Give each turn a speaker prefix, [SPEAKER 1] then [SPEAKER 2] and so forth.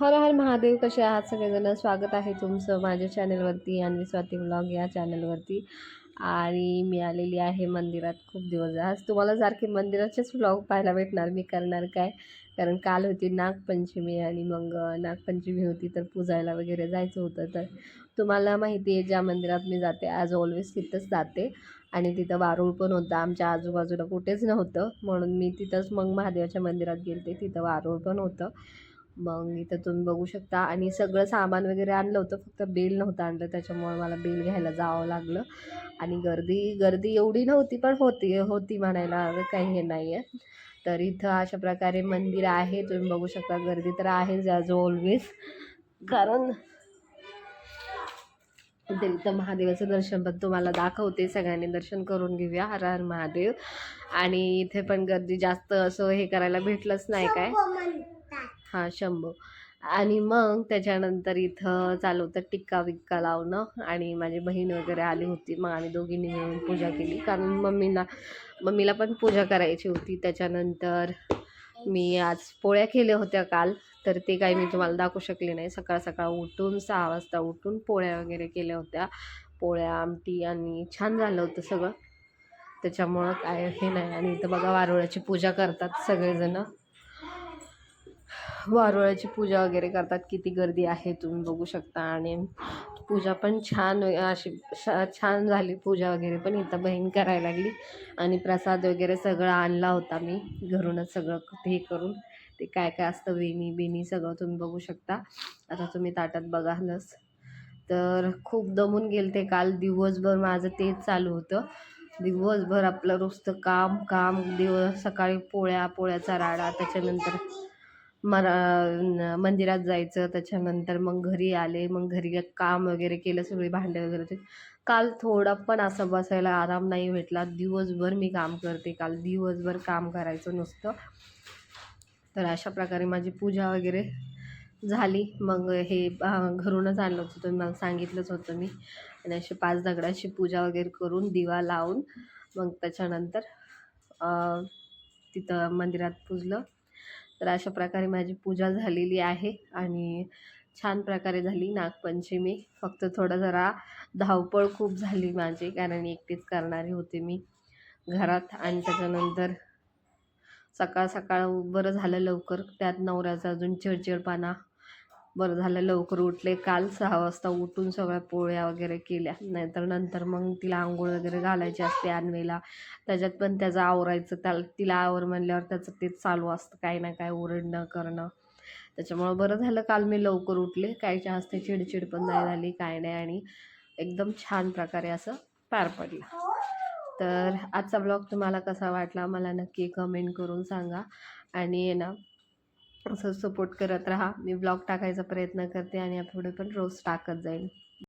[SPEAKER 1] हर हर महादेव कसे आहात सगळेजण? स्वागत आहे तुमचं माझ्या चॅनलवरती आणि स्वाती ब्लॉग या चॅनलवरती आणि मी आलेली आहे मंदिरात खूप दिवस. आज तुम्हाला सारखे मंदिराचेच ब्लॉग पाहायला भेटणार. मी करणार काय? कारण काल होती नागपंचमी आणि मग नागपंचमी होती तर पूजायला वगैरे जायचं होतं. तर तुम्हाला माहिती आहे ज्या मंदिरात मी जाते ॲज ऑलवेज तिथंच जाते. आणि तिथं वारूळ पण होतं. आमच्या आजूबाजूला कुठेच नव्हतं. म्हणून मी तिथंच मग महादेवाच्या मंदिरात गेले तिथं वारूळ पण होतं. मग इथं तुम्ही बघू शकता. आणि सगळं सामान वगैरे आणलं होतं फक्त बेल नव्हतं आणलं त्याच्यामुळे मला बेल घ्यायला जावं लागलं. आणि गर्दी गर्दी एवढी नव्हती पण होती होती म्हणायला काही हे नाही आहे. तर इथं अशा प्रकारे मंदिर आहे तुम्ही बघू शकता. गर्दी तर आहेच ॲज ऑलवेज कारण इथं महादेवाचं दर्शन पण तुम्हाला दाखवते. सगळ्यांनी दर्शन करून घेऊया. हर हर महादेव. आणि इथे पण गर्दी जास्त असं हे करायला भेटलंच नाही काय? हां शंभू. आणि मग त्याच्यानंतर इथं चालू होतं टिक्का विक्का लावणं आणि माझी बहीण वगैरे आली होती. मग आम्ही दोघींनी मिळून पूजा केली. कारण मम्मीला मम्मीला पण पूजा करायची होती. त्याच्यानंतर मी आज पोळ्या केल्या होत्या काल. तर ते काही मी तुम्हाला दाखवू शकले नाही. सकाळ सकाळ उठून सहा वाजता उठून पोळ्या वगैरे केल्या होत्या. पोळ्या आमटी आणि छान झालं होतं सगळं. त्याच्यामुळं काय हे नाही. आणि इथं बघा वारुळाची पूजा करतात सगळेजणं. वारुळाची पूजा वगैरे करतात. किती गर्दी आहे तुम्ही बघू शकता. आणि पूजा पण छान अशी छान झाली पूजा वगैरे पण. इथं बहीण करायला लागली. आणि प्रसाद वगैरे सगळं आणला होता मी. घरूनच सगळं हे करून. ते काय काय असतं? वेणी बिणी सगळं तुम्ही बघू शकता. आता तुम्ही ताटात बघालच. तर खूप दमून गेल ते काल. दिवसभर माझं तेच चालू होतं. दिवसभर आपलं रोजचं काम काम. दिवस सकाळी पोळ्या पोळ्याचा राडा. त्याच्यानंतर मरा मंदिरात जायचं त्याच्यानंतर मग घरी आले मग घरी काम वगैरे केलं सगळी भांडे वगैरे ते. काल थोडा पण असं बसायला आराम नाही भेटला. दिवसभर मी काम करते. काल दिवसभर काम करायचं नुसतं. तर अशा प्रकारे माझी पूजा वगैरे झाली. मग हे घरूनच आणलं होतं. तुम्ही मला सांगितलंच होतं मी. आणि अशी पाच दगडाची पूजा वगैरे करून दिवा लावून मग त्याच्यानंतर तिथं मंदिरात पुजलं. तर अशा प्रकारे माझी पूजा झालेली आहे आणि छान प्रकारे झाली नागपंचमी. फक्त थोडं जरा धावपळ खूप झाली माझी कारण एकटीच करणारी होते मी घरात आणि त्याच्यानंतर सकाळ सकाळ बरं झालं लवकर. त्यात नवऱ्याचा अजून चिडचिडपणा बरं झालं लवकर उठले. काल सहा वाजता उठून सगळ्या पोळ्या वगैरे केल्या. नाहीतर नंतर मग तिला आंघोळ वगैरे घालायची असते अन्वेला त्याच्यात पण त्याचं आवरायचं. त्याला तिला आवर म्हणल्यावर त्याचं तेच चालू असतं. काही ना काय ओरडणं करणं. त्याच्यामुळं बरं झालं काल मी लवकर उठले. काही जास्त चिडचिड पण नाही झाली काय नाही. आणि एकदम छान प्रकारे असं पार पडलं. तर आजचा ब्लॉग तुम्हाला कसा वाटला? मला नक्की कमेंट करून सांगा. आणि ना असं सपोर्ट करत राहा. मी ब्लॉग टाकायचा प्रयत्न करते आणि पुढे पण रोज टाकत जाईल